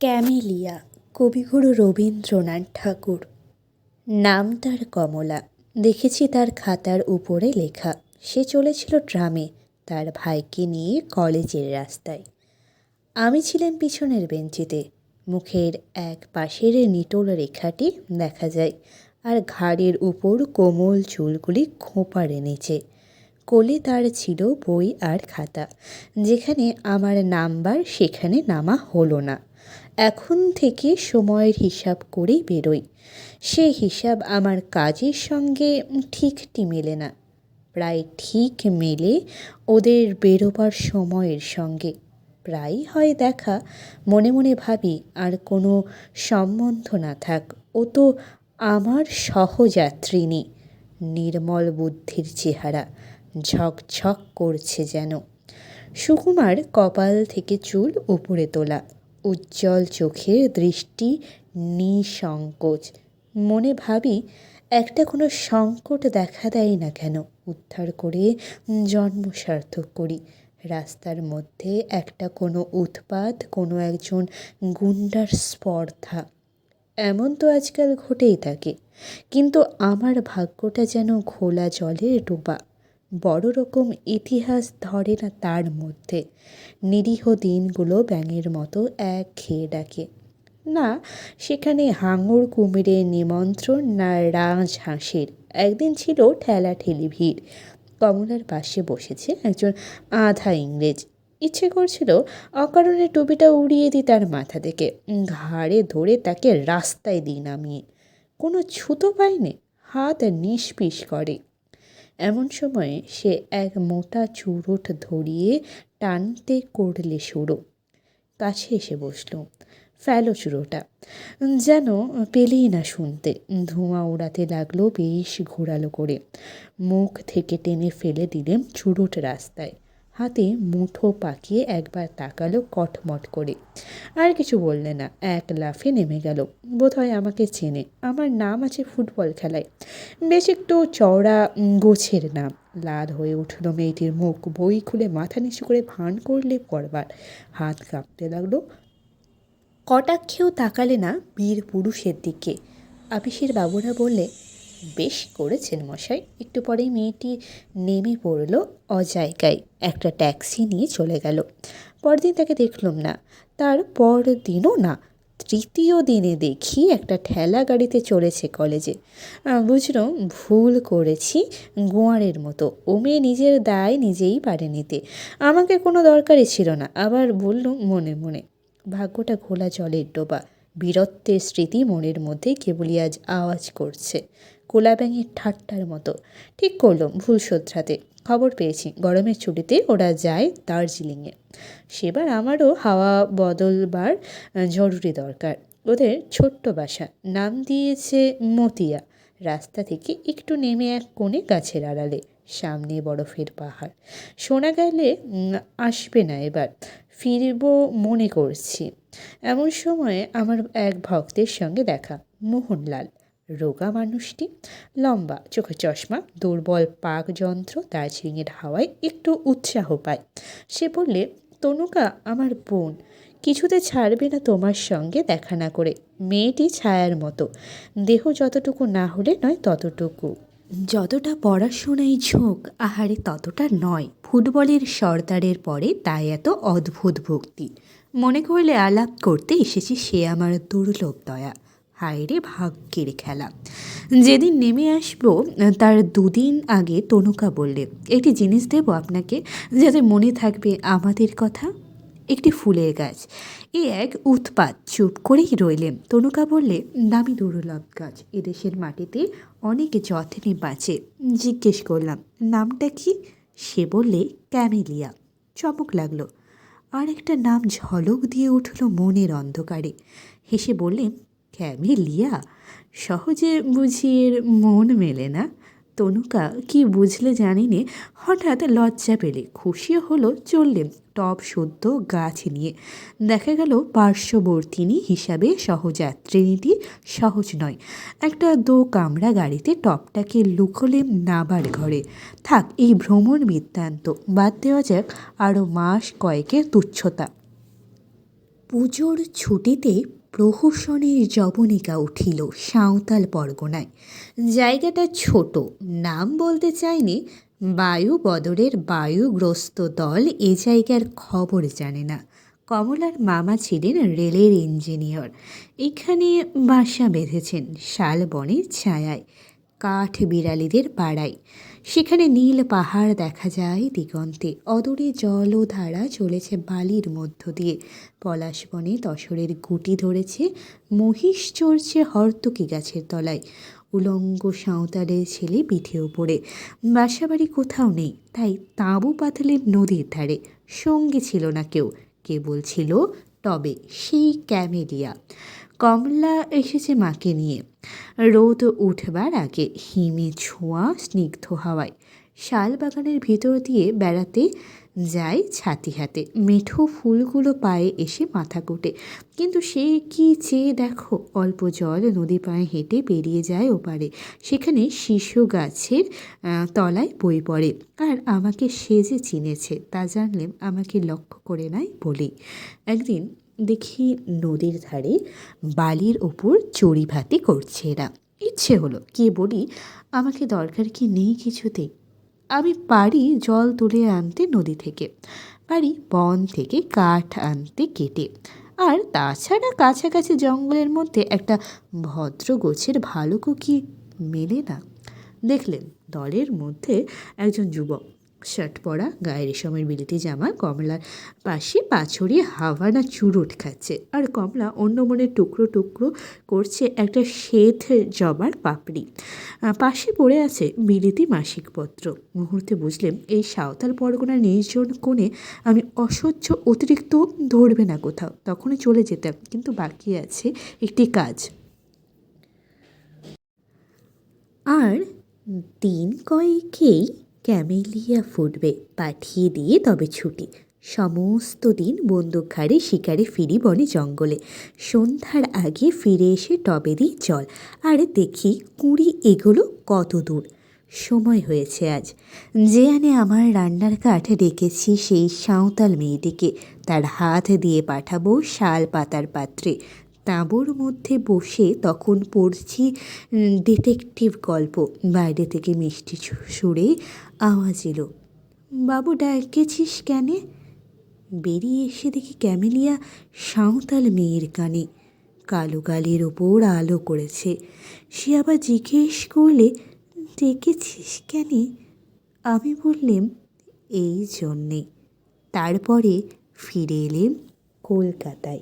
Camellia, কবিগুরু রবীন্দ্রনাথ ঠাকুর। নাম তার কমলা। দেখেছি তার খাতার উপরে লেখা। সে চলেছিল ট্রামে, তার ভাইকে নিয়ে কলেজের রাস্তায়। আমি ছিলাম পিছনের বেঞ্চিতে। মুখের এক পাশের নিটোল রেখাটি দেখা যায়, আর ঘাড়ের উপর কোমল চুলগুলি খোঁপার নিচে কোলে তার ছিল বই আর খাতা, যেখানে আমার নাম্বার সেখানে নামা হলো না। এখন থেকে সময়ের হিসাব করেই বেরোই। সে হিসাব আমার কাজের সঙ্গে ঠিকটি মেলে না। প্রায় ঠিক মেলে ওদের বেরোবার সময়ের সঙ্গে। প্রায়ই হয় দেখা, মনে মনে ভাবি, আর কোনো সম্বন্ধ না থাক, ও তো আমার সহযাত্রিনী নির্মল বুদ্ধির চেহারা, ঝকঝক করছে যেন। সুকুমার কপাল থেকে চুল উপরে তোলা। উজ্জ্বল চোখের দৃষ্টি নিসংকোচ। মনে ভাবি, একটা কোনো সংকট দেখা দেয় না কেন, উদ্ধার করে জন্ম সার্থক করি। রাস্তার মধ্যে একটা কোনো উৎপাত, কোনো একজন গুন্ডার স্পর্ধা। এমন তো আজকাল ঘটেই থাকে, কিন্তু আমার ভাগ্যটা যেন ঘোলা জলে ডোবা। বড় রকম ইতিহাস ধরে না তার মধ্যে। নিরীহ দিনগুলো ব্যাঙের মতো এক খেয়ে ডাকে। না, সেখানে হাঙর কুমিরের নিমন্ত্রণ না রাজ হাঁসের। একদিন ছিল ঠেলা ঠেলি ভিড়। কমলার পাশে বসেছে একজন আধা ইংরেজ। ইচ্ছে করছিল অকারণে টুপিটা উড়িয়ে দিই তার মাথা থেকে। ঘাড়ে ধরে তাকে রাস্তায় দিই নামিয়ে। কোনো ছুতো পায়নি, হাত নিষ্পিস করে। এমন সময়ে সে এক মোটা চুরুট ধরিয়ে টানতে করলে শুরু কাছে এসে বসল। ফেলো চুরোটা। যেন পেলেই না শুনতে। ধোঁয়া ওড়াতে লাগল বেশ ঘোরালো করে। মুখ থেকে টেনে ফেলে দিলেন চুরুট রাস্তায়। হাতে মুঠো পাকিয়ে একবার তাকালো কটমট করে। আর কিছু বললে না, এক লাফে নেমে গেল। বোধহয় আমাকে চেনে, আমার নাম আছে ফুটবল খেলায়। বেশ একটু চওড়া গোছের নাম। লাল হয়ে উঠল মেয়েটির মুখ, বই খুলে মাথা নিচু করে ভান করলে পরবার। হাত কাঁপতে লাগল। কটাক্ষেও তাকালে না বীর পুরুষের দিকে। আপিসের বাবুরা বললে বেশ করেছেন মশাই। একটু পরেই মেয়েটি নেমে পড়ল অজায়গায়। একটা ট্যাক্সি নিয়ে চলে গেল। পরদিন তাকে দেখলাম না। তার পর দিনও না। তৃতীয় দিনে দেখি একটা ঠেলা গাড়িতে চলেছে কলেজে। বুঝলাম, ভুল করেছি গোয়ারের মতো। ও মেয়ে নিজের দায় নিজেই পারে নিতে। আমাকে কোনো দরকারই ছিল না। আবার বললুম মনে মনে, ভাগ্যটা ঘোলা জলের ডোবা। বীরত্বের স্মৃতি মনের মধ্যে কেবলই আজ আওয়াজ করছে। কোলা ব্যাঙের ঠাট্টার মতো। ঠিক করলাম ভুল শোধরাতে। খবর পেয়েছি, গরমের ছুটিতে ওরা যায় দার্জিলিংয়ে। সেবার আমারও হাওয়া বদলবার জরুরি দরকার। ওদের ছোট্ট বাসা, নাম দিয়েছে মতিয়া। রাস্তা থেকে একটু নেমে এক কোণে গাছের আড়ালে, সামনে বরফের পাহাড়। শোনা গেলে আসবে না এবার, ফিরব মনে করছি। এমন সময়ে আমার এক ভক্তের সঙ্গে দেখা, মোহনলাল। রোগা মানুষটি, লম্বা, চোখে চশমা, দুর্বল পাক যন্ত্র, দার্জিলিংয়ের হাওয়ায় একটু উৎসাহ পায়। সে বললে, তনুকা, আমার বোন, কিছুতে ছাড়বে না তোমার সঙ্গে দেখা না করে। মেয়েটি ছায়ার মতো। দেহ যতটুকু না হলে নয় ততটুকু। যতটা পড়াশোনায় ঝোঁক, আহারে ততটা নয়। ফুটবলের সর্দারের পরে তাই এত অদ্ভুত ভক্তি। মনে করলে আলাপ করতে এসেছি সে আমার দুর্লভ দয়া। হায়রে ভাগ্যের খেলা। যেদিন নেমে আসব, তার দুদিন আগে তনুকা বললে, একটি জিনিস দেবো আপনাকে, যাতে মনে থাকবে আমাদের কথা? একটি ফুলের গাছ। এ এক উৎপাত চুপ করেই রইলেন। তনুকা বললে, দামি দুর্লভ গাছ, এদেশের মাটিতে অনেক যত্নে বাঁচে। জিজ্ঞেস করলাম, নামটা কি? সে বললে, ক্যামেলিয়া। চমক লাগল। আর একটা নাম ঝলক দিয়ে উঠল মনের অন্ধকারে। হেসে বললেন ক্যামেলিয়া? সহজে বুঝি এর মন মেলে না। তনুকা কি বুঝলে জানি নে হঠাৎ লজ্জা পেলে খুশিও হলো চললেন টপ সদ্য গাছ নিয়ে। দেখা গেল পার্শ্ববর্তিনী হিসাবে সহযাত্রিনীটি সহজ নয়। একটা দো কামরা গাড়িতে টপটাকে লুকোলেন নাবার ঘরে। থাক, এই ভ্রমণ বৃত্তান্ত, বাদ দেওয়া যাক আরও মাস কয়েকের তুচ্ছতা। পুজোর ছুটিতে প্রহসনের জবনিকা উঠিল সাঁওতাল পরগনায়। জায়গাটা ছোট, নাম বলতে চাইনি, বায়ু বদরের বায়ুগ্রস্ত দল এ জায়গার খবর জানে না। কমলার মামা ছিলেন রেলের ইঞ্জিনিয়ার। এখানে বাসা বেঁধেছেন শালবনের ছায়ায় কাঠ বিড়ালিদের পাড়ায়। সেখানে নীল পাহাড় দেখা যায় দিগন্তে। অদূরে জল জলধারা চলেছে বালির মধ্য দিয়ে। পলাশ বনে তসরের গুটি ধরেছে, মহিষ চড়ছে হর্তকি গাছের তলায়। উলঙ্গ সাঁওতালের ছেলে পিঠে উপরে। বাসাবাড়ি কোথাও নেই, তাই তাঁবু পাতলেন নদীর ধারে। সঙ্গে ছিল না কেউ, কেবল ছিল তবে সেই ক্যামেলিয়া। কমলা এসেছে মাকে নিয়ে। রোদ উঠবার আগে হিমে ছোঁয়া স্নিগ্ধ হাওয়ায় শাল বাগানের ভিতর দিয়ে বেড়াতে যায় ছাতি হাতে। মেঠো ফুলগুলো পায়ে এসে মাথা কোটে। কিন্তু সে কি চেয়ে দেখো? অল্প জল নদী পায়ে হেঁটে পেরিয়ে যায় ওপারে। সেখানে শিশু গাছের তলায় বই পড়ে। আর আমাকে সে যে চিনেছে, তা জানলে আমাকে লক্ষ্য করে নাই বলি একদিন দেখি নদীর ধারে বালির ওপর চড়ি ভাতি করছে এরা। ইচ্ছে হলো, কে বলি, আমাকে দরকার কি নেই কিছুতেই আমি পারি জল তুলে আনতে নদী থেকে, পারি বন থেকে কাঠ আনতে কেটে। আর তাছাড়া কাছাকাছি জঙ্গলের মধ্যে একটা ভদ্র গোছের ভালো কুকি মেলে না? দেখলেন, দলের মধ্যে একজন যুবক। শার্ট পরা গায়ে রেশমের বিলিতি জামা, কমলার পাশে পা ছড়িয়ে হাওয়ানা চুরুট খাচ্ছে। আর কমলা অন্য মনে টুকরো টুকরো করছে একটা শ্বেত জবার পাপড়ি। পাশে পড়ে আছে বিলিতি মাসিকপত্র। মুহূর্তে বুঝলেন, এই সাঁওতাল পরগনার নির্জন কোণে আমি অসহ্য অতিরিক্ত ধরবে না কোথাও। তখনই চলে যেতাম, কিন্তু বাকি আছে একটি কাজ। আর দিন কয়েকেই ক্যামেলিয়া ফুটবে, পাঠিয়ে দিয়ে তবে ছুটি। সমস্ত দিন বন্দুক ঘাড়ে শিকারে ফিরি বনে জঙ্গলে। সন্ধ্যার আগে ফিরে এসে টবে দিই জল আর দেখি কুড়ি এগুলো কত দূর। সময় হয়েছে আজ। যে আনে আমার রান্নার কাঠ ডেকেছি সেই সাঁওতাল মেয়েটিকে। তার হাত দিয়ে পাঠাবো শাল পাতার পাত্রে। তাঁবুর মধ্যে বসে তখন পড়ছি ডিটেকটিভ গল্প। বাইরে থেকে মিষ্টি সুরে আওয়াজ এলো। বাবু, ডাকেছিস কেনে? বেরিয়ে এসে দেখি ক্যামেলিয়া সাঁওতাল মেয়ের কানে কালো গালের ওপর আলো করেছে। সে আবার জিজ্ঞেস করলে, ডেকেছিস কেনে? আমি বললাম, এই জন্যে। তারপরে ফিরে এলেম কলকাতায়।